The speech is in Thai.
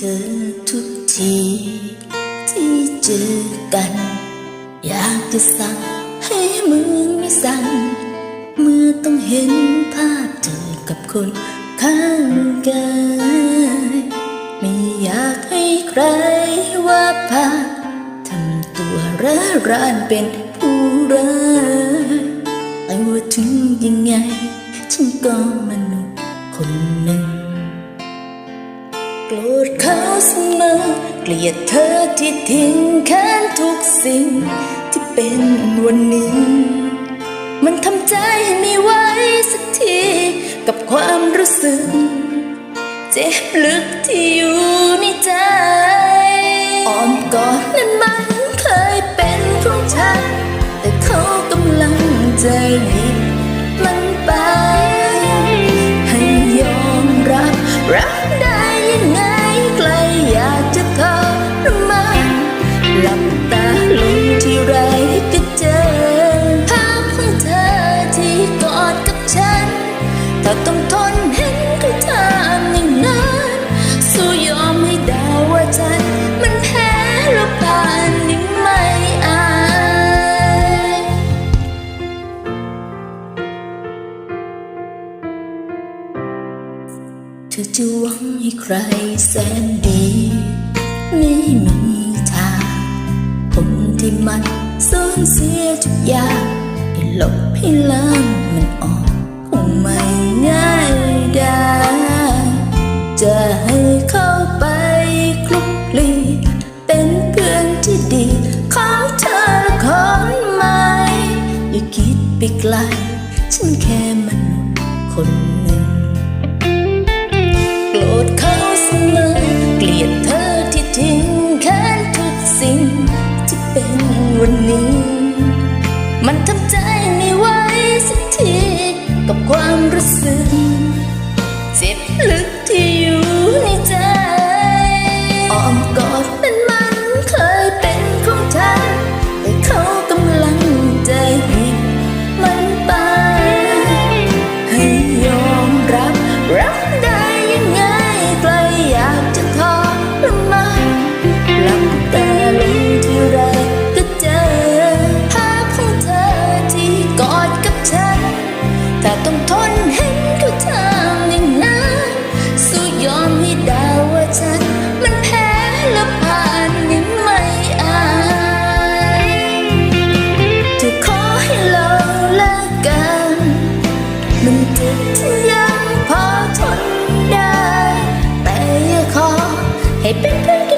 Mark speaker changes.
Speaker 1: เธอทุกที ที่เจอกัน อยากจะสั่งให้มือไม่สั่นเมื่อต้องเห็นภาพเธอกับคนข้างกายไม่อยากให้ใครว่าพาทำตัวร้าร้านเป็นผู้ร้ายแต่ว่าถึงยังไงฉันก็มนุษย์คนหนึ่ง โกรธเขาเสมอเกลียดเธอที่ทิ้งแค้นทุกสิ่งที่เป็นวันนี้ มันทำใจไม่ไหวสักทีกับความรู้สึก เจ็บลึกที่อยู่ในใจอ้อมกอดนั้นมันเคยเป็นของฉัน แต่เขากำลังใจหยิบมันไป ให้ยอมรับรักได้าวว่าฉันมันแพ้แล้วผ่านยังไม่อายเธอจะหวังให้ใครแสนดี ไม่มีทางผมที่มันสูญเสียทุกอย่างได้ลบให้ล้างมัน คนหนึ่งโกรธเขาเสมอเกลียดเธอที่ทิ้งแค้นทุกสิ่งที่เป็นวันนี้ มันทำใจไม่ไหวสักทีกับความรู้สึกเจ็บลึกที่อยู่ มันเจ็บยังพอทนได้ แต่อย่าขอให้เป็นเพื่อนกัน